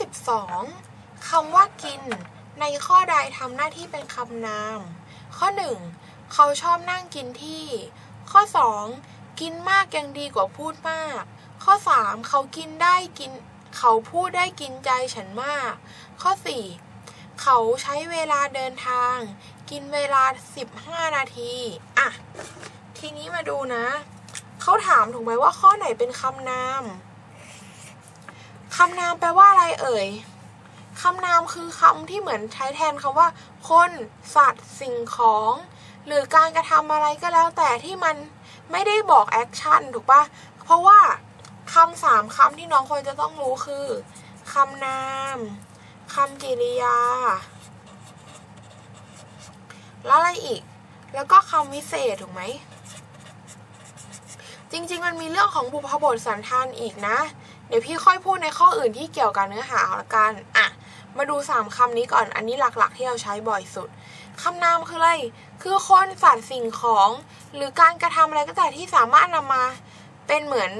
12คำว่ากิน ในข้อใดทำหน้าที่เป็นคำนาม ข้อ 1 เขาชอบนั่งกินที่ ข้อ 2 กินมากยังดีกว่าพูดมาก ข้อ 3 เขากินได้กิน เขาพูดได้กินใจฉันมาก ข้อ 4 เขาใช้เวลาเดินทาง กินเวลา 15 นาที อะ ทีนี้มาดูนะ เขาถามถูกไหมว่าข้อไหนเป็นคำนาม คำนามแปลว่าอะไรเอ่ยคำนามคือคำที่เหมือนใช้แทนคำว่า คน สัตว์ สิ่งของ หรือการกระทำอะไรก็แล้วแต่ที่มันไม่ได้บอกแอคชั่นถูกปะเพราะว่าคำสามคำที่น้องควรจะต้องรู้คือคำนามคำกริยา แล้วอะไรอีก แล้วก็คำวิเศษถูกไหม จริง ๆ มันมีเรื่องของบุพบทสันธานอีกนะ เดี๋ยวพี่ค่อยพูดในข้ออื่นที่เกี่ยวกับเนื้อหาละกันอะมาดูสามคำนี้ก่อน อันนี้หลักๆ ที่เราใช้บ่อยสุดคำนามคืออะไร คือคนสัตว์สิ่งของ หรือการกระทำอะไรก็แต่ที่สามารถนำมาเป็นเหมือน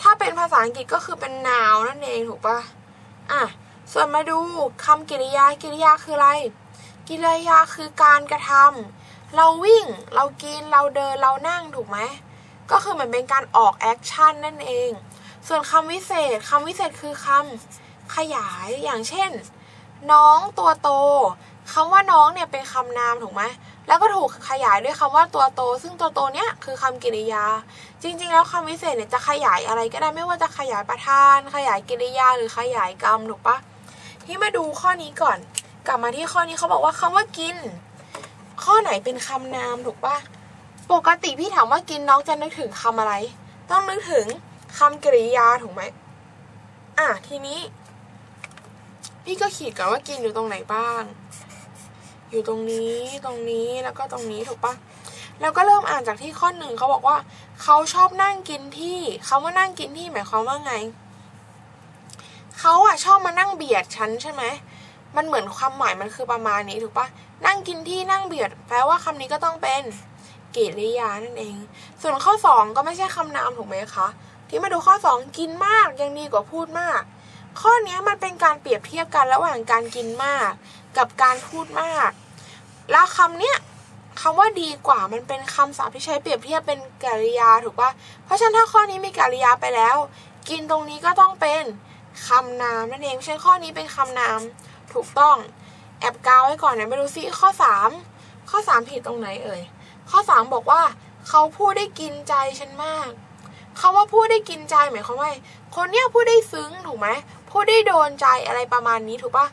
ถ้าเป็นภาษาอังกฤษก็คือเป็น noun นั่นเองถูกปะอะ ส่วนมาดูคำกริยากริยาคืออะไร กิริยาคือการกระทำเราวิ่ง เรากิน เราเดิน เรานั่งถูกไหม ก็คือเหมือนเป็นการออกแอคชั่นนั่นเอง ส่วนคำวิเศษคำวิเศษคือคำขยายอย่างเช่น น้องตัวโตคำว่าน้องเนี่ยเป็นคำนามถูกไหมแล้วก็ถูกขยายด้วยคำว่าตัวโต ซึ่งตัวโตเนี่ยคือคำกริยา จริง ๆ แล้วคำวิเศษเนี่ยจะขยายอะไรก็ได้ไม่ว่าจะขยายประธาน ขยายกริยาหรือขยายกรรมถูกปะที่มาดูข้อนี้ก่อน กลับมาที่ข้อนี้เขาบอกว่าคำว่ากิน ข้อไหนเป็นคำนามถูกปะปกติพี่ถามว่ากินน้องจะนึกถึงคำอะไร ต้องนึกถึง คำกริยาถูกไหมอะทีนี้ พี่ก็ขีดกันว่ากินอยู่ตรงไหนบ้าง อยู่ตรงนี้ตรงนี้แล้วก็ตรงนี้ถูกปะแล้วก็เริ่มอ่านจากที่ข้อหนึ่งเขาบอกว่า เขาชอบนั่งกินที่คาว่านั่งกินที่หมายความว่าไงเขาอะชอบมานั่งเบียดฉันใช่ไหมมันเหมือนความหมายมันคือประมาณนี้ถูกปะนั่งกินที่นั่งเบียด แปลว่าคำนี้ก็ต้องเป็นกริยานั่นเอง ส่วนข้อสองก็ไม่ใช่คำนามถูกไหมคะ ที่มาดูข้อสองกินมากยังดีกว่าพูดมาก ข้อนี้มันเป็นการเปรียบเทียบกันระหว่างการกินมาก กับการพูดมาก แล้วคำเนี้ยคำว่าดีกว่ามันเป็นคำศัพท์ที่ใช้เปรียบเทียบเป็นกริยาถูกปะเพราะฉะนั้นถ้าข้อนี้มีกริยาไปแล้ว กินตรงนี้ก็ต้องเป็นคำนามนั่นเองเช่นข้อนี้เป็นคำนามถูกต้อง แอบกาวไว้ก่อนเนี่ยไม่รู้สิข้อสามข้อสามผิดตรงไหนเอ่ยข้อสามบอกว่า เขาพูดได้กินใจฉันมาก คาว่าพูดได้กินใจหมายความว่าคนเนี้ยพูดได้ซึ้งถูกไหมพูดได้โดนใจอะไรประมาณนี้ถูกปะ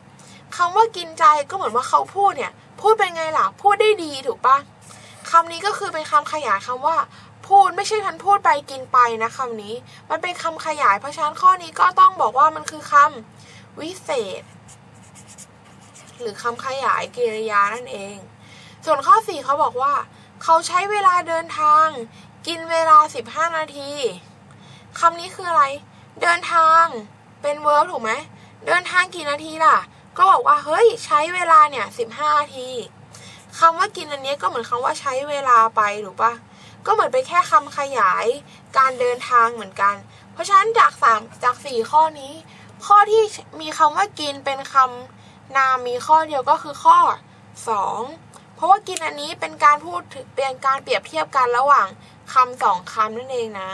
คำว่ากินใจก็เหมือนว่าเขาพูดเนี่ย พูดเป็นไงล่ะ พูดได้ดีถูกปะคำนี้ก็คือเป็นคำขยายคำว่า พูดไม่ใช่ทันพูดไปกินไปนะคำนี้ มันเป็นคำขยายเพราะฉะนั้นข้อนี้ก็ต้องบอกว่ามันคือคำวิเศษ หรือคำขยายกริยานั่นเอง ส่วนข้อสี่เขาบอกว่า เขาใช้เวลาเดินทาง กินเวลา 15 นาที คำนี้คืออะไร เดินทางเป็นเวิร์บถูกไหม เดินทางกี่นาทีล่ะ ก็บอกว่า เฮ้ย ใช้เวลาเนี่ย 15 นาทีคำว่ากินอันนี้ก็เหมือนคำว่าใช้เวลาไปถูกปะก็เหมือนเป็นแค่คำขยายการเดินทางเหมือนกัน เพราะฉะนั้นจากสามจากสี่ข้อนี้ ข้อที่มีคำว่ากินเป็นคำนามมีข้อเดียวก็คือข้อสองเพราะว่ากินอันนี้เป็นการพูดเป็นการเปรียบเทียบกันระหว่าง คำสองคำนั่นเองนะ